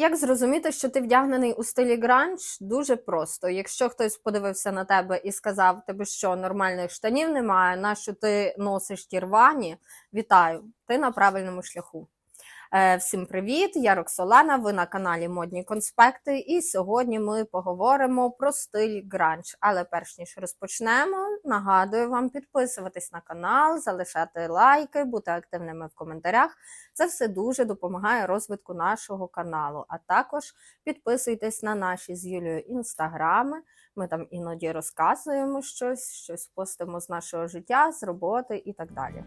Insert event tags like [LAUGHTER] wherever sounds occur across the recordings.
Як зрозуміти, що ти вдягнений у стилі гранж? Дуже просто. Якщо хтось подивився на тебе і сказав, тебе що нормальних штанів немає, нащо ти носиш ті рвані? Вітаю! Ти на правильному шляху. Е, Всім привіт! Я Роксолана. Ви на каналі Модні Конспекти. І сьогодні ми поговоримо про стиль гранж. Але перш ніж розпочнемо, нагадую вам підписуватись на канал, залишати лайки, бути активними в коментарях. Це все дуже допомагає розвитку нашого каналу. А також підписуйтесь на наші з Юлією інстаграми. Ми там іноді розказуємо щось, щось постимо з нашого життя, з роботи і так далі.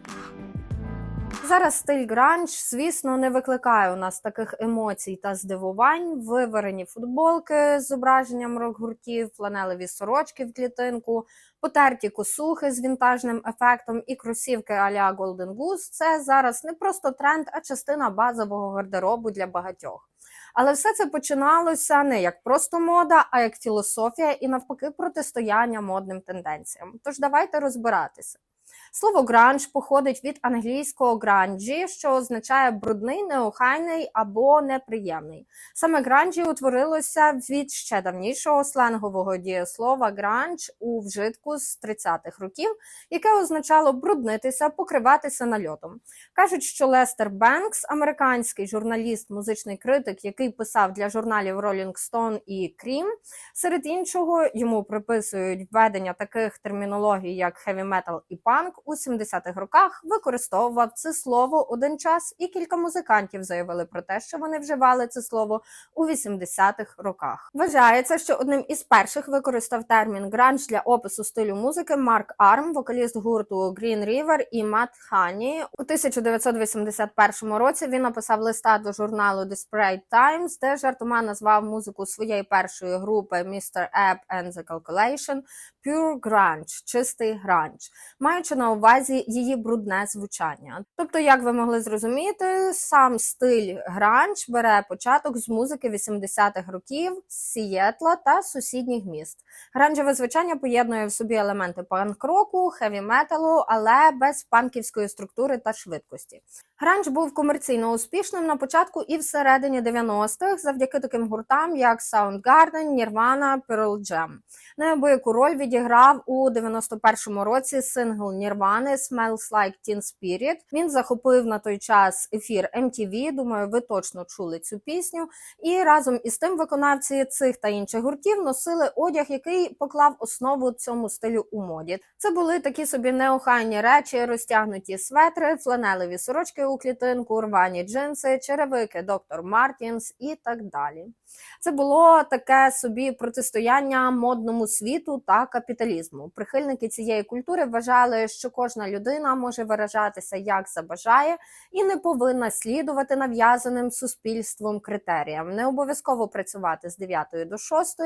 Зараз стиль гранж, звісно, не викликає у нас таких емоцій та здивувань. Виверені футболки з зображенням рок-гуртів, фланелеві сорочки в клітинку, потерті косухи з вінтажним ефектом і кросівки а-ля Golden Goose – Це зараз не просто тренд, а частина базового гардеробу для багатьох. Але все це починалося не як просто мода, а як філософія і навпаки протистояння модним тенденціям. Тож давайте розбиратися. Слово гранж походить від англійського гранджі, що означає брудний, неохайний або неприємний. Саме гранджі утворилося від ще давнішого сленгового дієслова гранж у вжитку з 30-х років, яке означало бруднитися, покриватися нальотом. Кажуть, що Лестер Бенкс, американський журналіст, музичний критик, який писав для журналів Rolling Stone і Cream, серед іншого йому приписують введення таких термінологій, як heavy metal і панк у 70-х роках використовував це слово один час, і кілька музикантів заявили про те, що вони вживали це слово у 80-х роках. Вважається, що одним із перших використав термін гранж для опису стилю музики Марк Арм, вокаліст гурту Green River і Мат Хані. У 1981 році він написав листа до журналу Desperate Times, де жартома назвав музику своєї першої групи Mr. App and the Calculation Pure Grunge, чистий гранж, маючи на увазі її брудне звучання. Тобто, як ви могли зрозуміти, сам стиль гранж бере початок з музики 80-х років Сієтла та сусідніх міст. Гранжеве звучання поєднує в собі елементи панк-року, хеві-металу, але без панківської структури та швидкості. Гранж був комерційно успішним на початку і всередині 90-х завдяки таким гуртам, як Soundgarden, Nirvana, Pearl Jam. Неабияку роль відіграв у 91-му році сингл Nirvana «Smells Like Teen Spirit». Він захопив на той час ефір MTV, Думаю, ви точно чули цю пісню. І разом із тим виконавці цих та інших гуртів носили одяг, який поклав основу цьому стилю у моді. Це були такі собі неохайні речі, розтягнуті светри, фланелеві сорочки у клітинку, рвані джинси, черевики, доктор Мартінс і так далі. Це було таке собі протистояння модному світу та капіталізму. Прихильники цієї культури вважали, що кожна людина може виражатися як забажає і не повинна слідувати нав'язаним суспільством критеріям, не обов'язково працювати з 9 до 6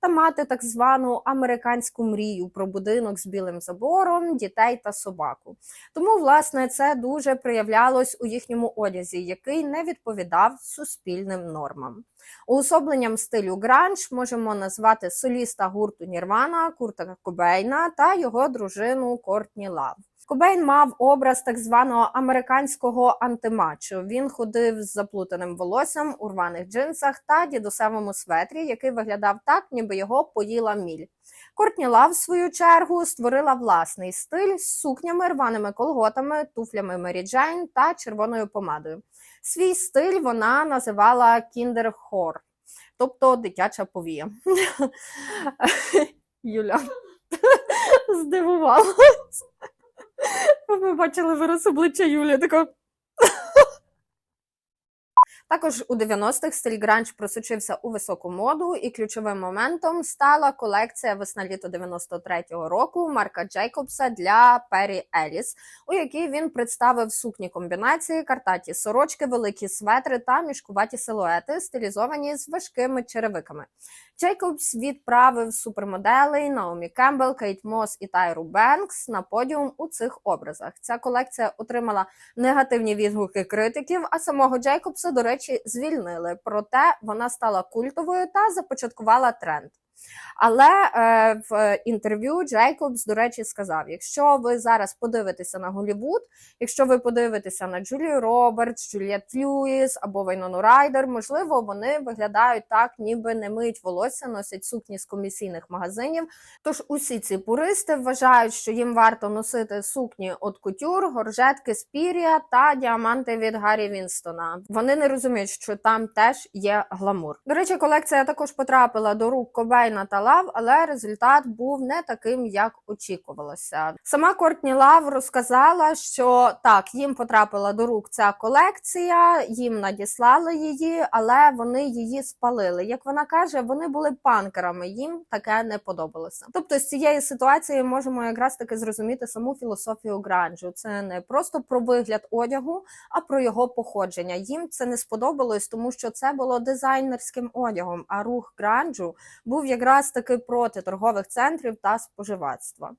та мати так звану американську мрію про будинок з білим забором, дітей та собаку. Тому, власне, це дуже проявлялось у їхньому одязі, який не відповідав суспільним нормам. Уособленням стилю гранж можемо назвати соліста гурту Нірвана Курта Кобейна та його дружину Кортні Лав. Кобейн мав образ так званого американського антимачо. Він ходив з заплутаним волоссям у рваних джинсах та дідусевому светрі, який виглядав так, ніби його поїла міль. Кортні Лав, в свою чергу, створила власний стиль з сукнями, рваними колготами, туфлями Jane та червоною помадою. Свій стиль вона називала кіндерхор, тобто дитяча повія. [LAUGHS] Юля [LAUGHS] здивувалась. Ви бачили вираз обличчя Юлі, така. Також у 90-х стиль гранж просочився у високу моду, і ключовим моментом стала колекція весна-літо 93-го року Марка Джейкобса для Пері Еліс, у якій він представив сукні комбінації, картаті сорочки, великі светри та мішкуваті силуети, стилізовані з важкими черевиками. Джейкобс відправив супермоделей Наомі Кембл, Кейт Мос і Тайру Бенкс на подіум у цих образах. Ця колекція отримала негативні відгуки критиків, а самого Джейкобса, до речі, звільнили. Проте вона стала культовою та започаткувала тренд. Але е, в інтерв'ю Джейкобс, до речі, сказав: якщо ви зараз подивитеся на Голівуд, якщо ви подивитеся на Джулію Робертс, Джуліет Льюіс або Вайнону Райдер, можливо, вони виглядають так, ніби не миють волосся, носять сукні з комісійних магазинів. Тож усі ці пуристи вважають, що їм варто носити сукні от кутюр, горжетки з пір'я та діаманти від Гаррі Вінстона. Вони не розуміють, що там теж є гламур. До речі, колекція також потрапила до рук Кобейна та Лав, але результат був не таким, як очікувалося. Сама Кортні Лав розказала, що так, їм потрапила до рук ця колекція, їм надіслали її, але вони її спалили. Як вона каже, вони були панкерами, їм таке не подобалося. Тобто з цієї ситуації можемо якраз таки зрозуміти саму філософію гранжу. Це не просто про вигляд одягу, а про його походження. Їм це не сподобалось, тому що це було дизайнерським одягом. А рух гранжу був якраз таки проти торгових центрів та споживацтва.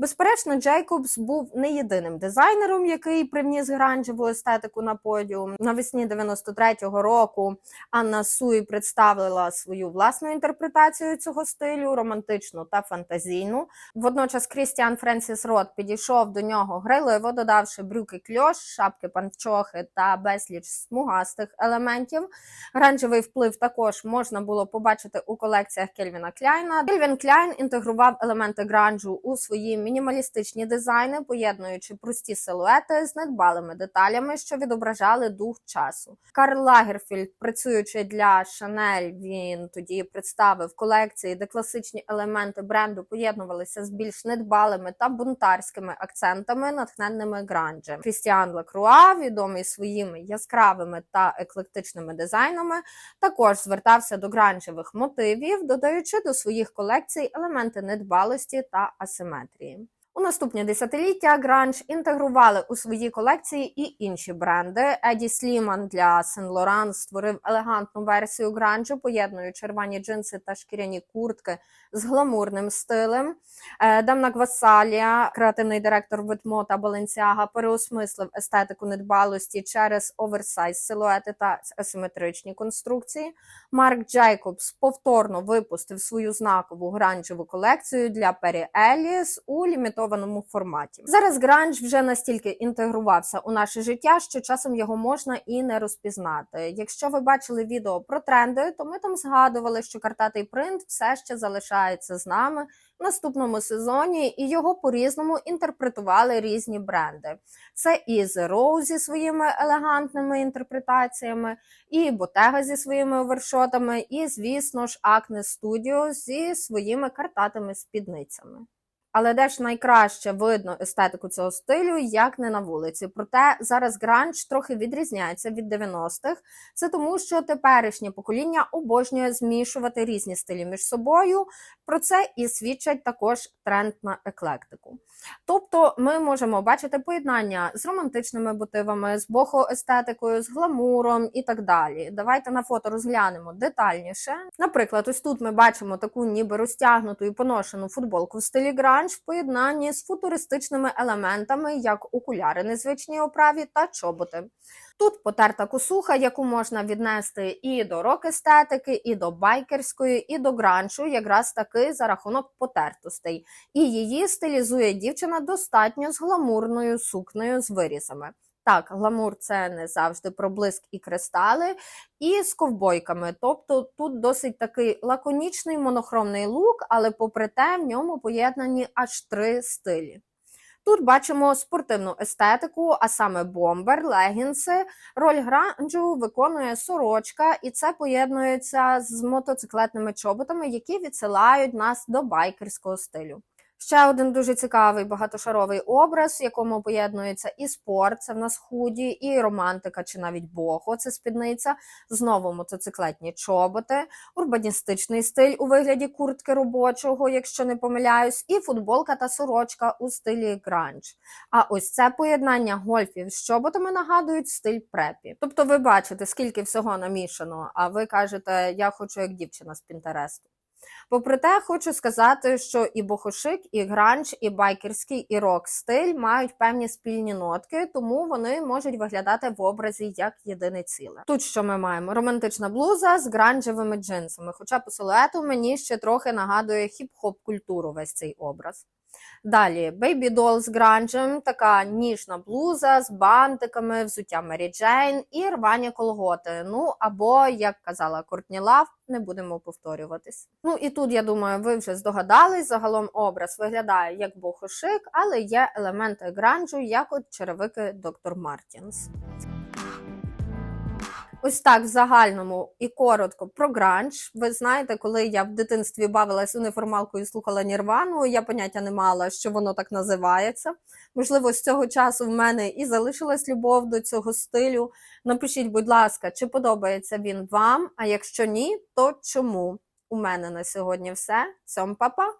Безперечно, Джейкобс був не єдиним дизайнером, який привніс гранжеву естетику на подіум. Навесні 93-го року Анна Суї представила свою власну інтерпретацію цього стилю, романтичну та фантазійну. Водночас Крістіан Френсіс Рот підійшов до нього грайливо, додавши брюки кльош, шапки панчохи та безліч смугастих елементів. Гранжевий вплив також можна було побачити у колекціях Кельвіна Кляйна. Кельвін Кляйн інтегрував елементи гранжу у свої мінімалістичні дизайни, поєднуючи прості силуети з недбалими деталями, що відображали дух часу. Карл Лагерфільд, працюючи для Шанель, він тоді представив колекції, де класичні елементи бренду поєднувалися з більш недбалими та бунтарськими акцентами, натхненними гранджем. Крістіан Лакруа, відомий своїми яскравими та еклектичними дизайнами, також звертався до гранжевих мотивів, додаючи до своїх колекцій елементи недбалості та асиметрії. മാത്രമേ У наступні десятиліття гранж інтегрували у свої колекції і інші бренди. Еді Сліман для Сен Лоран створив елегантну версію гранжу, поєднуючи червоні джинси та шкіряні куртки з гламурним стилем. Е, Дамна Гвасалія, креативний директор Витмо та Баленсіага, переосмислив естетику недбалості через оверсайз силуети та асиметричні конструкції. Марк Джейкобс повторно випустив свою знакову гранжеву колекцію для Пері Еліс у лімітованому форматі. Зараз гранж вже настільки інтегрувався у наше життя, що часом його можна і не розпізнати. Якщо ви бачили відео про тренди, то ми там згадували, що картатий принт все ще залишається з нами в наступному сезоні, і його по-різному інтерпретували різні бренди. Це і The Rose зі своїми елегантними інтерпретаціями, і Bottega зі своїми овершотами, і, звісно ж, Acne Studio зі своїми картатими спідницями. Але де ж найкраще видно естетику цього стилю, як не на вулиці. Проте зараз гранж трохи відрізняється від 90-х. Це тому, що теперішнє покоління обожнює змішувати різні стилі між собою. Про це і свідчать також тренд на еклектику. Тобто ми можемо бачити поєднання з романтичними мотивами, з бохоестетикою, з гламуром і так далі. Давайте на фото розглянемо детальніше. Наприклад, ось тут ми бачимо таку ніби розтягнуту і поношену футболку в стилі гранж в поєднанні з футуристичними елементами, як окуляри незвичній оправі та чоботи. Тут потерта косуха, яку можна віднести і до рок-естетики, і до байкерської, і до гранчу, якраз таки за рахунок потертостей. І її стилізує дівчина достатньо з гламурною сукнею з вирізами. Так, гламур це не завжди про блиск і кристали, і з ковбойками. Тобто тут досить такий лаконічний монохромний лук, але попри те, в ньому поєднані аж три стилі. Тут бачимо спортивну естетику, а саме бомбер, легінси. Роль гранжу виконує сорочка, і це поєднується з мотоциклетними чоботами, які відсилають нас до байкерського стилю. Ще один дуже цікавий багатошаровий образ, в якому поєднується і спорт, це в нас худі, і романтика, чи навіть бохо, це спідниця, знову мотоциклетні чоботи, урбаністичний стиль у вигляді куртки робочого, якщо не помиляюсь, і футболка та сорочка у стилі гранж. А ось це поєднання гольфів з чоботами нагадують стиль препі. Тобто ви бачите, скільки всього намішано, а ви кажете, я хочу як дівчина з Пінтересту. Попри те, хочу сказати, що і бохошик, і гранж, і байкерський, і рок стиль мають певні спільні нотки, тому вони можуть виглядати в образі як єдине ціле. Тут що ми маємо? Романтична блуза з гранжевими джинсами. Хоча по силуету мені ще трохи нагадує хіп-хоп культуру весь цей образ. Далі Baby Doll з гранжем, така ніжна блуза з бантиками, взуття Мері Джейн і рвані колготи. Ну або, як казала Кортні Лав, не будемо повторюватись. Ну і тут, я думаю, ви вже здогадались. Загалом образ виглядає як бохошик, але є елементи гранжу, як от черевики Доктор Мартінс. Ось так в загальному і коротко про гранж. Ви знаєте, коли я в дитинстві бавилась уніформалкою і слухала Нірвану, я поняття не мала, що воно так називається. Можливо, з цього часу в мене і залишилась любов до цього стилю. Напишіть, будь ласка, чи подобається він вам? А якщо ні, то чому? У мене на сьогодні все. Цьом папа!